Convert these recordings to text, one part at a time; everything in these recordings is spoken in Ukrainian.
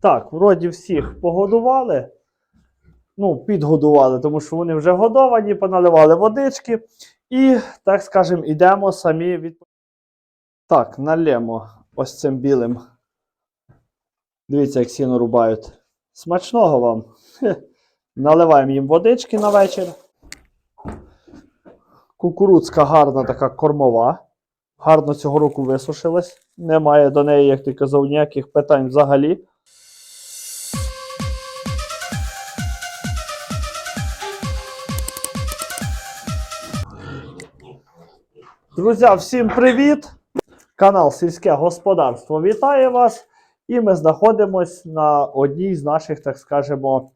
Так, вроді всіх погодували. Ну, підгодували, тому що вони вже годовані, поналивали водички. І, так скажемо, йдемо самі від. Так, налємо ось цим білим. Дивіться, як сіно рубають. Смачного вам. Наливаємо їм водички на вечір. Кукурудзка гарна така кормова. Гарно цього року висушилась. Немає до неї, як ти казав, ніяких питань взагалі. Друзі, всім привіт! Канал Сільське Господарство вітає вас. І ми знаходимося на одній з наших, так скажемо,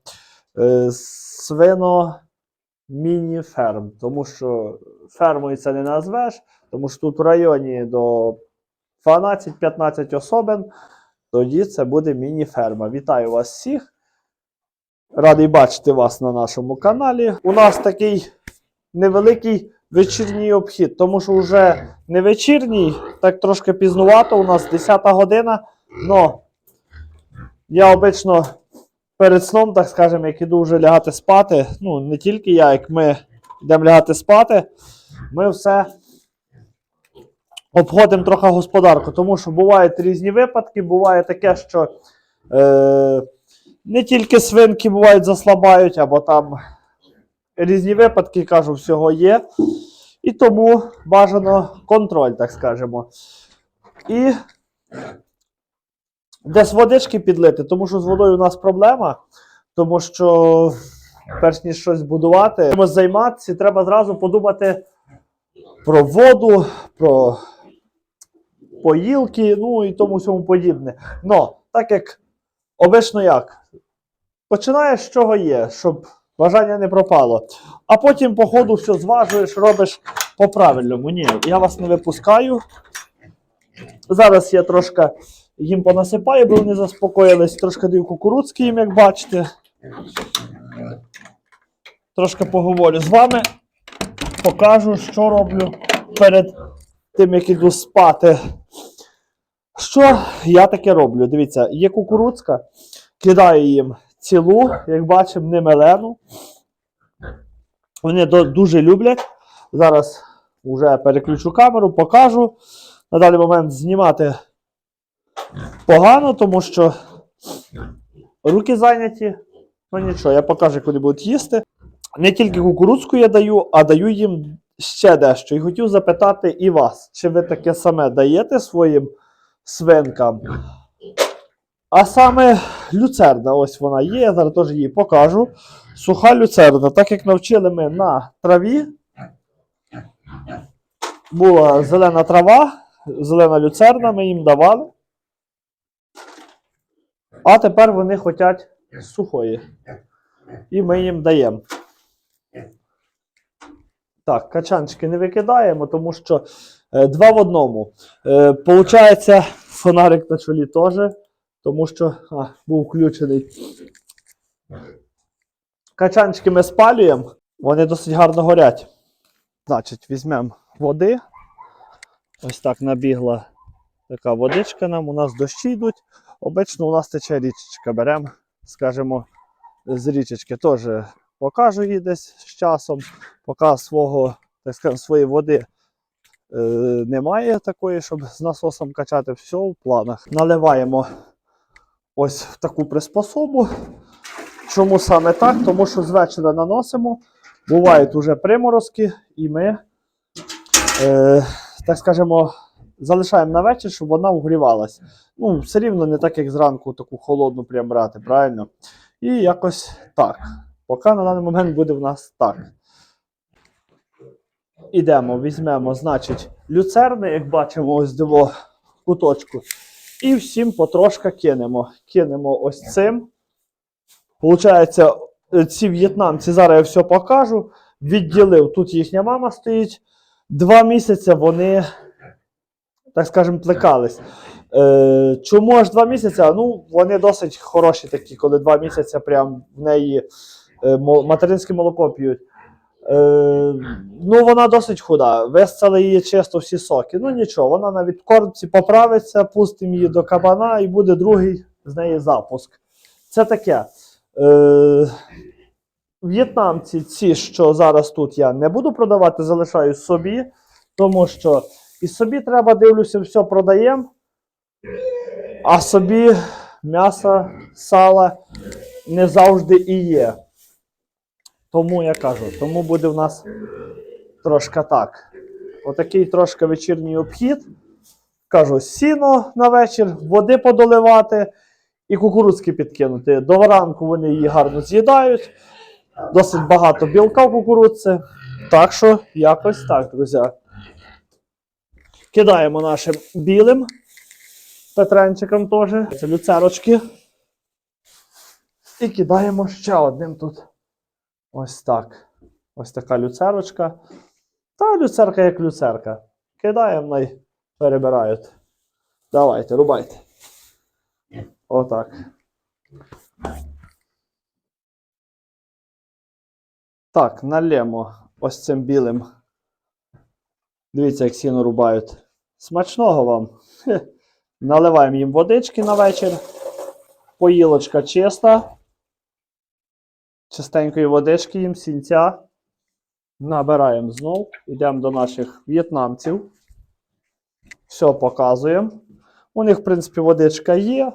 е, свино міні-ферм. Тому що фермою це не назвеш, тому що тут в районі до 12-15 особин, тоді це буде міні-ферма. Вітаю вас всіх. Радий бачити вас на нашому каналі. У нас такий невеликий вечірній обхід, тому що вже не вечірній, так трошки пізнувато, у нас 10 година. Но я обично перед сном, так скажемо, як іду вже лягати спати, ну не тільки я, як ми йдемо лягати спати, ми все обходимо трохи господарку, тому що бувають різні випадки, буває таке, що е, не тільки свинки бувають заслабають, або там різні випадки, кажу, всього є. І тому бажано контроль, так скажемо. І десь водички підлити, тому що з водою у нас проблема, тому що перш ніж щось будувати, чимось займатися, треба зразу подумати про воду, про поїлки, ну і тому всьому подібне. Но, так як обично як, починаєш з чого є, щоб бажання не пропало. А потім, по ходу, все зважуєш, робиш по-правильному. Ні, я вас не випускаю. Зараз я трошки їм понасипаю, бо вони заспокоїлись. Трошки даю кукурудзки їм, як бачите. Трошки поговорю з вами. Покажу, що роблю перед тим, як іду спати. Що я таке роблю? Дивіться, є кукурудзка, кидаю їм цілу, як бачимо, не мелену. Вони дуже люблять. Зараз вже переключу камеру, покажу. На даний момент знімати погано, тому що руки зайняті. Ну нічого, я покажу, як вони будуть їсти. Не тільки кукурудзку я даю, а даю їм ще дещо. І хотів запитати і вас, чи ви таке саме даєте своїм свинкам? А саме люцерна, ось вона є, я зараз теж її покажу. Суха люцерна, так як навчили ми на траві. Була зелена трава, зелена люцерна, ми їм давали. А тепер вони хочуть сухої. І ми їм даємо. Так, качанчики не викидаємо, тому що е, два в одному. Е, получається, фонарик на чолі теж, тому що а, був включений. Качанчики ми спалюємо, вони досить гарно горять. Значить, візьмемо води. Ось так набігла така водичка нам. У нас дощі йдуть. Обично у нас тече річечка. Беремо, скажімо, з річечки теж покажу її десь з часом. Поки свого, так скажемо, своєї води е, немає такої, щоб з насосом качати. Все в планах. Наливаємо ось в таку приспособу. Чому саме так? Тому що з вечора наносимо. Бувають уже приморозки, і ми, е, так скажемо, залишаємо на вечір, щоб вона вгрівалась. Ну, все рівно не так, як зранку таку холодну прям брати, правильно? І якось так. Поки на даний момент буде в нас так. Ідемо, візьмемо, значить, люцерни, як бачимо, ось диво куточку. І всім потрошка кинемо. Кинемо ось цим. Получається, ці в'єтнамці, зараз я все покажу. Відділив, тут їхня мама стоїть. Два місяці вони, так скажемо, плекались. Е, чому аж два місяці? Ну, вони досить хороші такі, коли два місяці прям в неї е, материнське молоко п'ють. Е, ну, вона досить худа. Висцали її чисто всі соки. Ну нічого, вона на відкормці поправиться, пустимо її до кабана і буде другий з неї запуск. Це таке. Е, В'єтнамці, ці, що зараз тут я не буду продавати, залишаю собі, тому що і собі треба, дивлюся, все продаємо, а собі м'ясо, сала не завжди і є. Тому я кажу, тому буде в нас трошки так. Отакий трошки вечірній обхід. Кажу, сіно на вечір, води подоливати і кукурудзки підкинути. До ранку вони її гарно з'їдають. Досить багато білка в кукурудці. Так що якось так, друзі. Кидаємо нашим білим петренчиком теж. Це люцерочки. І кидаємо ще одним тут. Ось так. Ось така люцерочка. Та люцерка як люцерка. Кидаємо най перебирають. Давайте, рубайте. Отак. Так, налємо ось цим білим. Дивіться, як сіно рубають. Смачного вам. Наливаємо їм водички на вечір. Поїлочка чиста. Чистенької водички їм, сінця. Набираємо знов. Йдемо до наших в'єтнамців. Все показуємо. У них, в принципі, водичка є.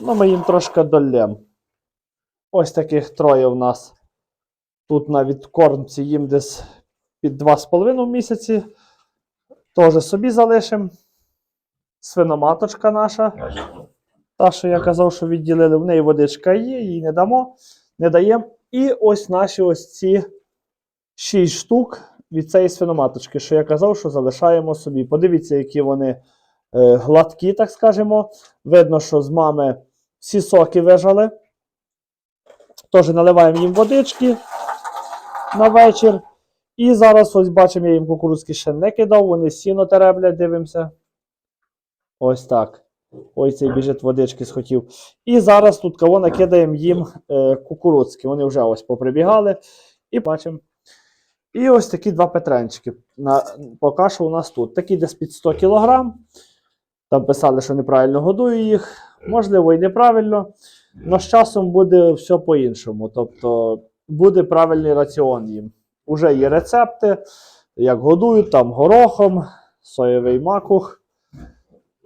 Ну, ми їм трошки долємо. Ось таких троє в нас. Тут на відкормці їм десь під 2,5 місяці. Теж собі залишимо. Свиноматочка наша. Та, що я казав, що відділили, в неї водичка є, їй не дамо, не даємо. І ось наші ось ці 6 штук від цієї свиноматочки, що я казав, що залишаємо собі. Подивіться, які вони е, гладкі, так скажемо. Видно, що з мами всі соки вижали. Теж наливаємо їм водички на вечір. І зараз ось бачимо, я їм кукурудзки ще не кидав, вони сіно тереблять, дивимося. Ось так. Ось цей біжить водички схотів. І зараз тут кого накидаємо їм е, кукурудзки. Вони вже ось поприбігали. І бачимо. І ось такі два петренчики. На, поки що у нас тут. Такі десь під 100 кг. Там писали, що неправильно годую їх. Можливо, і неправильно. Але з часом буде все по-іншому. Тобто буде правильний раціон їм. Уже є рецепти, як годують, там горохом, соєвий макух.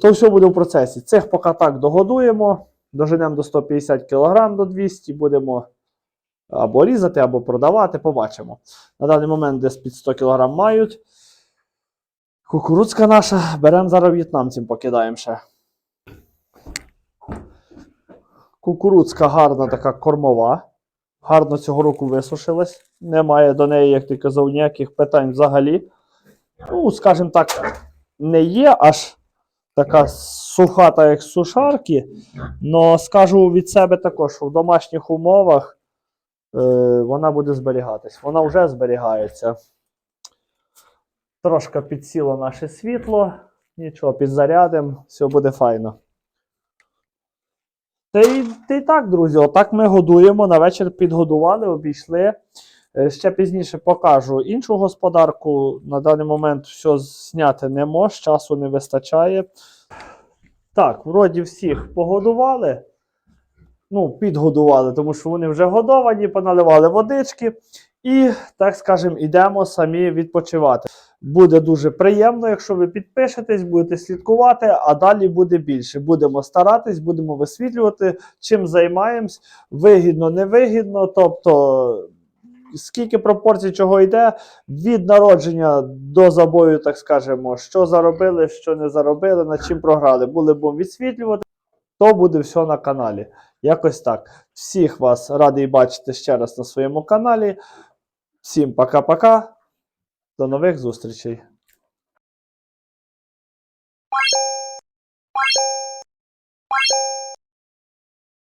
То все буде в процесі. Цих поки так догодуємо, доженемо до 150 кг до 200, будемо або різати, або продавати, побачимо. На даний момент десь під 100 кг мають. Кукурудзка наша, беремо зараз в'єтнамцям, покидаємо ще. Кукурудзка гарна така кормова. Гарно цього року висушилась. Немає до неї, як ти казав, ніяких питань взагалі. Ну, скажімо так, не є аж така сухата, як сушарки. Но скажу від себе також, що в домашніх умовах е, вона буде зберігатись. Вона вже зберігається. Трошки підсіло наше світло. Нічого, підзарядимо, все буде файно. Та й, та й так, друзі, отак ми годуємо. На вечір підгодували, обійшли. Е, Ще пізніше покажу іншу господарку. На даний момент все зняти не можу, часу не вистачає. Так, вроді всіх погодували. Ну, підгодували, тому що вони вже годовані, поналивали водички. І, так скажемо, йдемо самі відпочивати. Буде дуже приємно, якщо ви підпишетесь, будете слідкувати, а далі буде більше. Будемо старатись, будемо висвітлювати, чим займаємось, вигідно, невигідно. Тобто, скільки пропорцій чого йде, від народження до забою, так скажемо, що заробили, що не заробили, над чим програли. Були будемо відсвітлювати, то буде все на каналі. Якось так. Всіх вас радий бачити ще раз на своєму каналі. Всім пока-пока. До нових зустрічей.